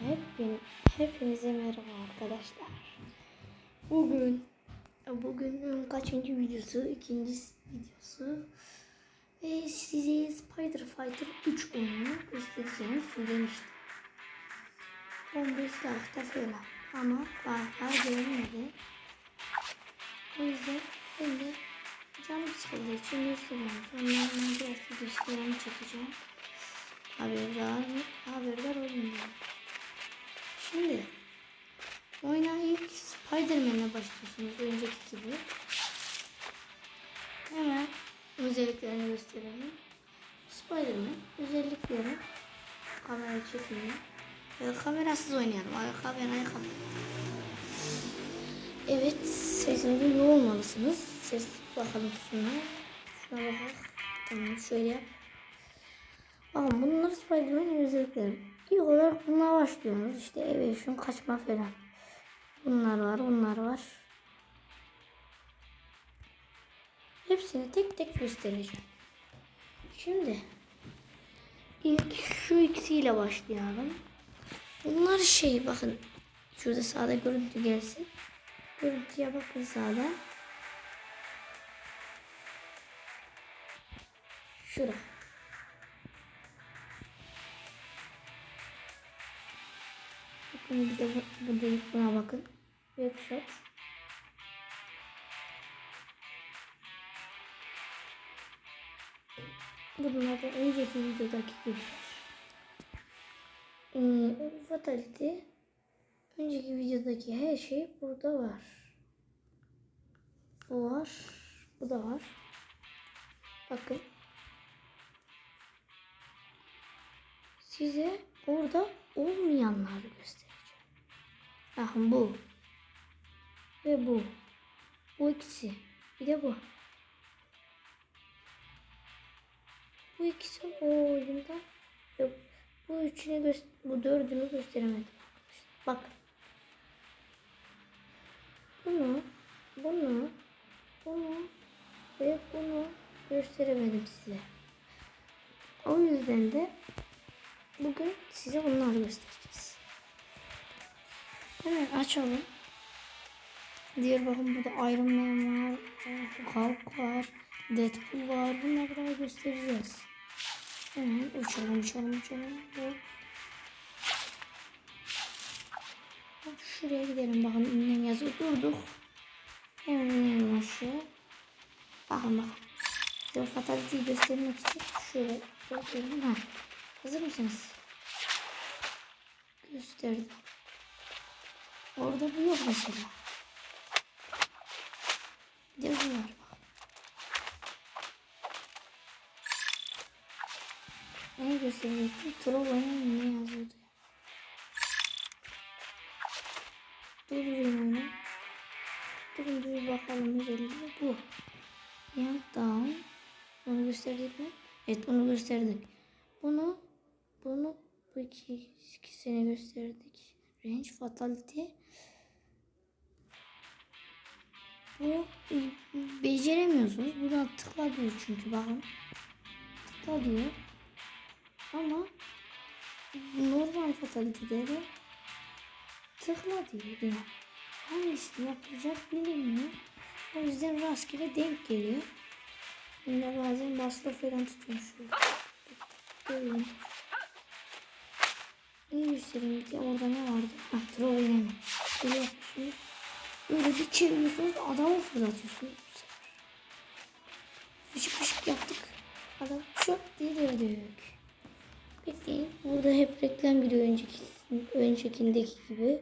Hepin, hepinize merhaba arkadaşlar. Bugün bugünün kaçıncı videosu? İkinci videosu. Ve size Spider Fighter 3 oyununu göstereceğimi söylemiştim. 15 dakika falan ama daha gelmedi. O yüzden ben de canım sıkıldığı için gösteriyorum. Onların biraz videolarını çekeceğim. Haberdar, haberdar Spider-Man'e başlıyorsunuz önceki gibi. Hemen özelliklerini gösterelim. Spider-Man özellikleri kamera çekimi. Ya, kamerasız oynayalım. Ay, kamerayı kapat. Evet sesini duyuyor olmalısınız. Ses bakalım şuna. Şuna bakalım. Tamam şöyle yap. Bakın bunlar Spider-Man özellikleri. İlk olarak bununla başlıyoruz. İşte evasion kaçma falan. Bunlar var, bunlar var. Hepsini tek tek göstereceğim. Şimdi ilk şu ikisiyle başlayalım. Bunlar şey bakın. Şurada sağda görüntü gelsin. Görüntüye bakın sağda. Şura. Bakın bir de bu- burada buna bakın. Webshot. Bunlar da önceki videodaki gibi. Ee, Fatality önceki videodaki her şey burada var. Bu var. Bu da var. Bakın. Size orada olmayanları göstereceğim. Bakın bu. Ve bu. Bu ikisi. Bir de bu. Bu ikisi o oyunda. Ve bu üçünü gö- bu dördünü gösteremedim. Bak. Bunu, bunu, bunu ve bunu gösteremedim size. O yüzden de Bugün size bunları göstereceğiz. Hemen açalım. Diğer bakın burada Iron Man var, Hulk var, Deadpool var. Bunları da göstereceğiz. Hemen uçalım, uçalım, uçalım. Şuraya gidelim bakın ünlem yazıyor. Durduk. Hemen inelim aşağı. Bakın bakın. Size o fatality'yi göstermek için şöyle göstereyim. Ha. Hazır mısınız? Gösterdim. Orada bu yok mesela. Bir de var bak. Ne gösterecektim? Troll'un ne yazıyordu ya? Durdurayım onu. Durun dur bakalım özelliği bu. Yank down. Onu gösterdik mi? Evet onu gösterdik. Bunu bunu bu iki, ikisini gösterdik. Range Fatality. Bu e, beceremiyorsunuz. Buradan tıkla diyor çünkü bakın. Tıkla diyor. Ama normal Fatality'de de tıkla diyor. diyor. Hangisini yapacak bilinmiyor. O yüzden rastgele denk geliyor. Yine bazen basılı falan şöyle. Görüyorum. Göstereyim bir de orada ne vardı? Ah troll oynama. Böyle yapıyorsunuz. Böyle bir çeviriyorsunuz adamı fırlatıyorsunuz. Fışık fışık yaptık. Adam şok diye dövdük. Bekleyin. Burada hep reklam giriyor önceki, öncekindeki gibi.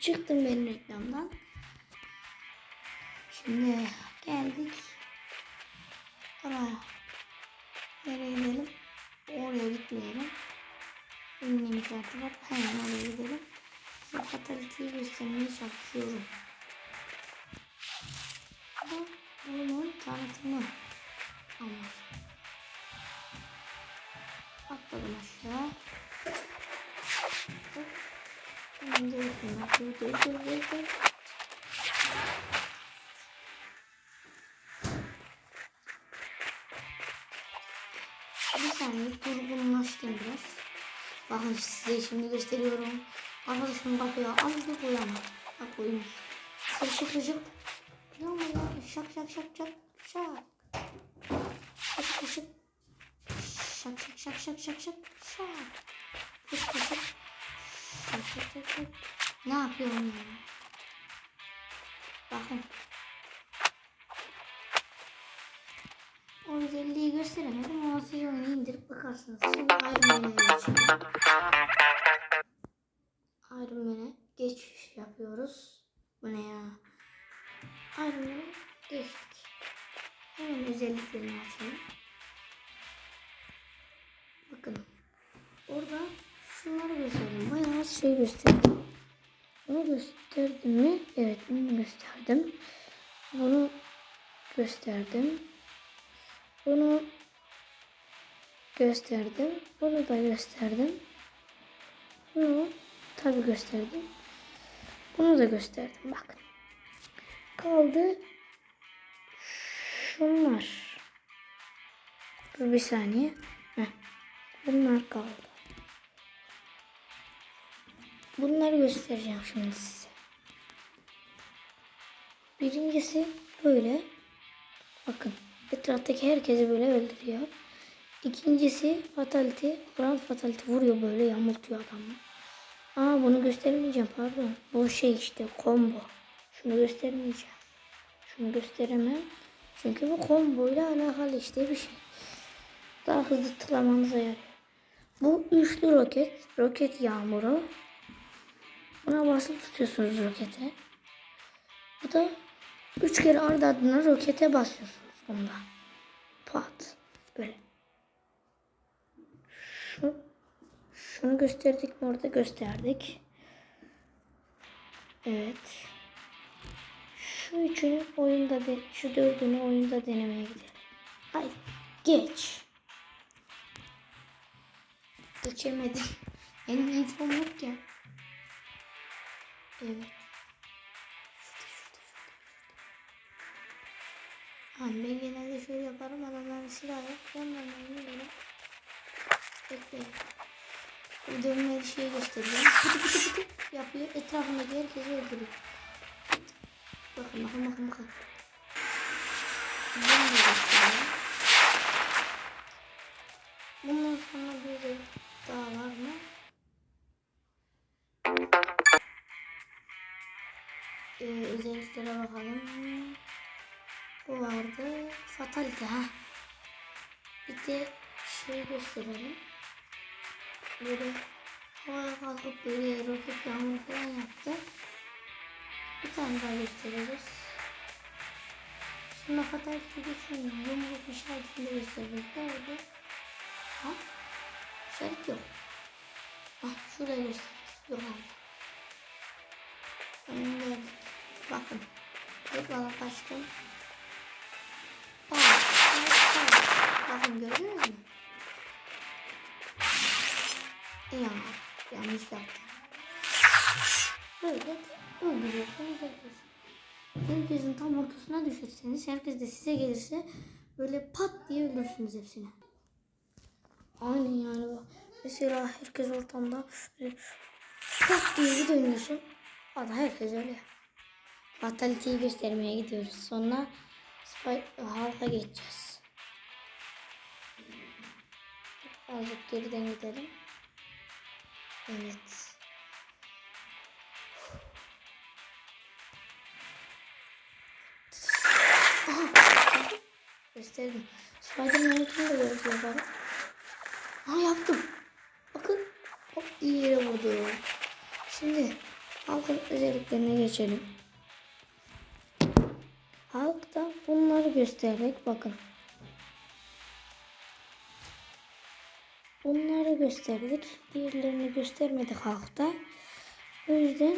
Çıktım ben reklamdan. Şimdi geldik. Var. Hemen oraya gidelim. Size fatality'yi göstermeye çalışıyorum. Bu bunun tanıtımı. Ama atladım aşağı. Bak, dur, dur, dur, dur, dur. Bir saniye durgunlaştım biraz. Bakın size şimdi gösteriyorum. Arkadaşım bakıyor. Az bir koyamam. Bak koymuş. Işık ışık. Ne oluyor? Şak şak şak şak şak. Işık ışık. Şak şak şak şak şak şak şak. Işık ışık. Şak şak şak şak. Ne yapıyorum ya? Bakın. Gösteremedim ama siz onu indirip bakarsınız. Şimdi Iron Man'e. Iron Man'e geçiş yapıyoruz. Bu ne ya? Iron Man'e geçtik. Hemen özelliklerini açayım. Bakın. Orada şunları gösterdim. Bayağı az şey gösterdim. Bunu gösterdim mi? Evet bunu gösterdim. Bunu gösterdim. Bunu gösterdim. Bunu da gösterdim. Bunu tabi gösterdim. Bunu da gösterdim. Bakın. Kaldı şunlar. Dur bir saniye. Heh. Bunlar kaldı. Bunları göstereceğim şimdi size. Birincisi böyle. Bakın etraftaki herkesi böyle öldürüyor. İkincisi fatality. Grand fatality vuruyor böyle yamultuyor adamı. Aa bunu göstermeyeceğim pardon. Bu şey işte combo. Şunu göstermeyeceğim. Şunu gösteremem. Çünkü bu combo ile alakalı işte bir şey. Daha hızlı tıklamanıza yarıyor. Bu üçlü roket. Roket yağmuru. Buna basılı tutuyorsunuz rokete. Bu da üç kere ardı ardına rokete basıyorsunuz bunda. Pat. Böyle. Şu, şunu gösterdik mi orada gösterdik. Evet. Şu üçünü oyunda de, şu dördünü oyunda denemeye gidelim. Haydi geç. Geçemedim. Benim infom yok ya. Evet. Hani ben genelde şöyle yaparım adamların silahı yok. Yanlarına böyle. Bekleyin. Bu dönmeli şeyi göstereceğim. Pıtı pıtı pıtı yapıyor. Etrafındaki herkesi öldürüyor. Bakın bakın bakın bakın. Bunu da göstereyim. Bundan sonra bir daha var mı? Ee, özelliklere bakalım. Bu vardı. Fatality ha. Bir de şey gösterelim. Böyle havaya kalkıp böyle roket yağmuru falan yaptı. Bir tane daha göstereceğiz. Şimdi Fatality'de şunu yumruk işaretini göstereceğiz. Nerede? Ha? İşaret yok. Ha şuraya göstereceğiz. Yok abi. Hemen geldik. Bakın. Bir bala kaçtım. Öldürüyorsunuz herkes. Herkesin tam ortasına düşürseniz herkes de size gelirse böyle pat diye öldürsünüz hepsini. Aynen yani bu. Mesela herkes ortamda pat diye dönüyorsun. Hadi herkes öyle. Fatality'yi göstermeye gidiyoruz. Sonra halka geçeceğiz. Azıcık geriden gidelim. Evet. Gösterdim. Spiderman'in kim de böyle yaparım. Ha yaptım. Bakın. Hop iyi yere vurdu. Şimdi halkın özelliklerine geçelim. Halk da bunları göstererek bakın. Bunları gösterdik. Diğerlerini göstermedik halkta. O yüzden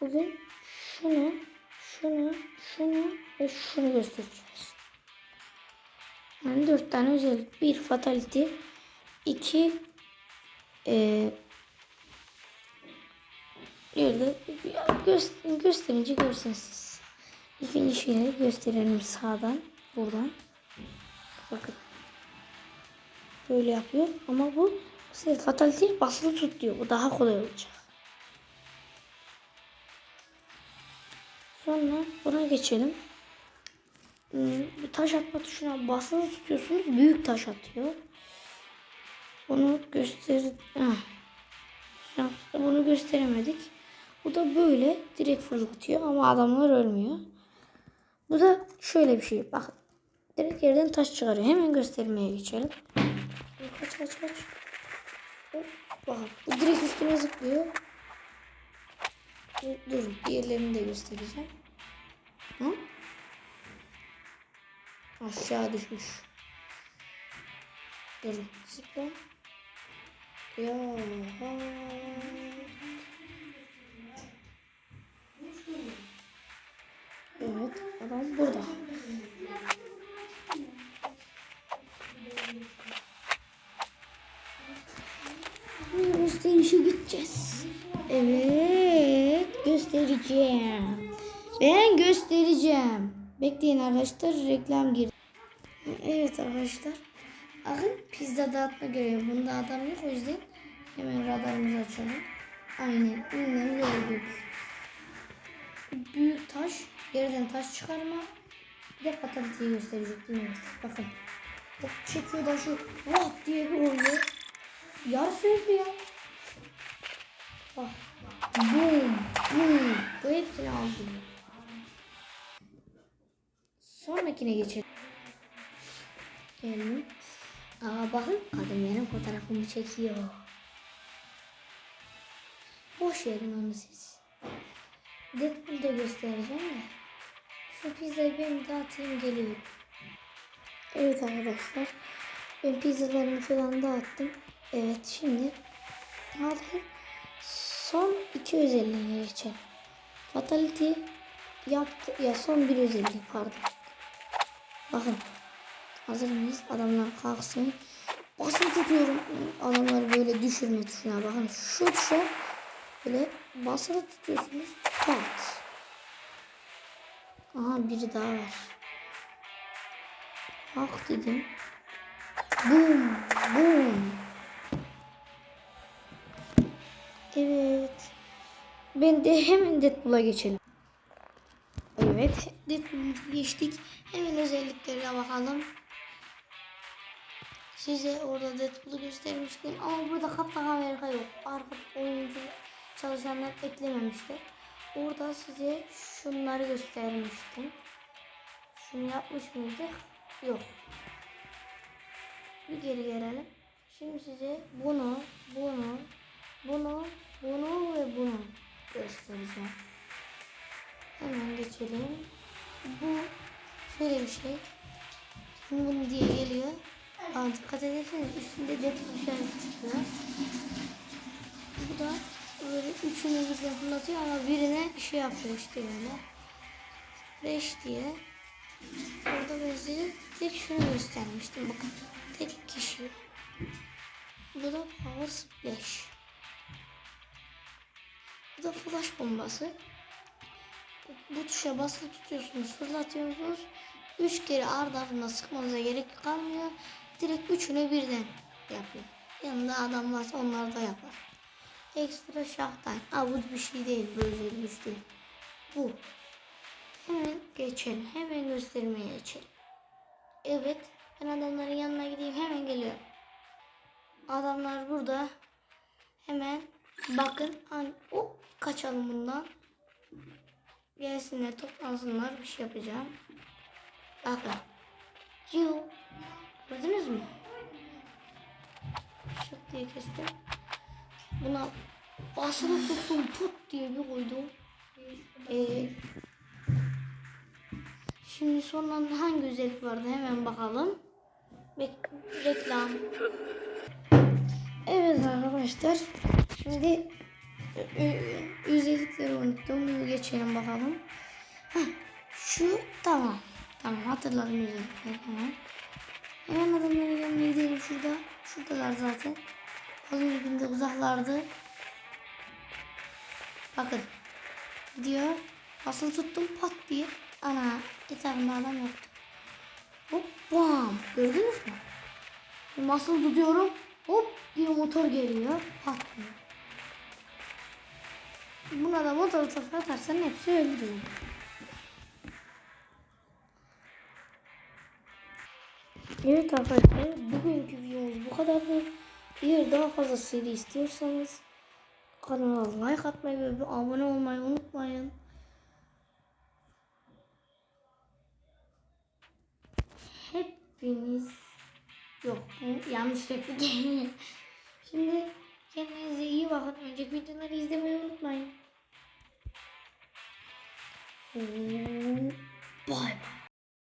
bugün şunu, şunu, şunu ve şunu göstereceğiz. Yani dört tane özellik. Bir fatality. iki e, bir de göster, gösterince görsünüz siz. İkinci şeyi gösterelim sağdan. Buradan. Bakın. Böyle yapıyor ama bu Size fatality basılı tut diyor. Bu daha kolay olacak. Sonra buna geçelim. Hmm, Bir taş atma tuşuna basılı tutuyorsunuz. Büyük taş atıyor. Bunu göster... Heh. Bunu gösteremedik. Bu da böyle direkt fırlatıyor ama adamlar ölmüyor. Bu da şöyle bir şey. Bak direkt yerden taş çıkarıyor. Hemen göstermeye geçelim. Kaç kaç kaç. Bak bu direkt üstüne zıplıyor. Dur, dur diğerlerini de göstereceğim. Hı? Aşağı düşmüş. Dur zıpla. Ya. Evet adam burada. Gösterişe gideceğiz. Evet göstereceğim. Ben göstereceğim. Bekleyin arkadaşlar reklam girdi. Evet arkadaşlar. Bakın pizza dağıtma görevi. Bunda adam yok o yüzden hemen radarımızı açalım. Aynen. Ünlem gördük. Büyük taş. Yerden taş çıkarma. Bir de fataliteyi gösterecektim. Evet. Bakın. Bak çekiyor taşı. Vah diye bir koyuyor. Yar sürdü ya. Bak. Boom. Boom. Bu hepsini aldı. Sonrakine geçelim. Gelin. Aa bakın kadın benim fotoğrafımı çekiyor. Boş verin onu siz. Deadpool'da göstereceğim de. Şu pizzayı ben dağıtayım geliyorum. Evet arkadaşlar. Ben pizzalarımı falan dağıttım. Evet şimdi hadi son iki özelliğine geçelim. Fatality yaptı ya son bir özelliği pardon. Bakın hazır mıyız? Adamlar kalksın. Basın tutuyorum. Adamları böyle düşürme tuşuna bakın. Şu tuşa böyle basılı tutuyorsunuz. Pat. Aha biri daha var. Bak dedim. Boom. Boom. Evet. Ben de hemen Deadpool'a geçelim. Evet. Geçtik. Hemen özelliklerine bakalım. Size orada Deadpool'u göstermiştim. Ama burada Kaptan Amerika yok. Arka oyuncu çalışanlar eklememişler. Orada size şunları göstermiştim. Şunu yapmış mıydık? Yok. Bir geri gelelim. Şimdi size bunu, bunu, bunu, bunu ve bunu göstereceğim. Hemen geçelim. Bu şöyle bir şey. Bunu diye geliyor. Aa, dikkat ederseniz üstünde Deadpool işareti çıkıyor. Bu da böyle üçünü birden fırlatıyor ama birine şey yapıyor işte böyle. Beş diye. Orada ben tek şunu göstermiştim. Bakın tek kişi. Bu da Power Splash. Bu da flash bombası. Bu tuşa basılı tutuyorsunuz, fırlatıyorsunuz. Üç kere ardı ardına sıkmanıza gerek kalmıyor. Direkt üçünü birden yapıyor. Yanında adam varsa onlar da yapar. Ekstra şahtan. Aa bu bir şey değil. Böyle bir değil. Bu. Hemen geçelim. Hemen göstermeye geçelim. Evet. Ben adamların yanına gideyim. Hemen geliyorum. Adamlar burada. Hemen bakın. An o kaçalım bundan. Gelsinler toplansınlar. Bir şey yapacağım. Bakın. Ciu. Gördünüz mü? Şık diye kestim. Buna basılı tuttum put diye bir koydum. Ee, şimdi sonunda hangi özellik vardı hemen bakalım. Bek- reklam. Evet arkadaşlar. Şimdi ö- özellikleri unuttum. Geçelim bakalım. Heh, şu tamam. Tamam hatırladım özellikleri hemen. Hemen adamların yanına gidelim şurada. Şuradalar zaten. Az önce uzaklardı. Bakın. Gidiyor. Basılı tuttum pat diye. Ana etrafında adam yoktu. Hop bam. Gördünüz mü? Basılı tutuyorum. Hop bir motor geliyor. Patlıyor. Buna da motor topu atarsan hepsi öldürür. Evet arkadaşlar bugünkü videomuz bu kadardı. Eğer daha fazla seri istiyorsanız kanala like atmayı ve abone olmayı unutmayın. Hepiniz yok bu yanlış replik. Şimdi kendinize iyi bakın. Önceki videoları izlemeyi unutmayın. 五百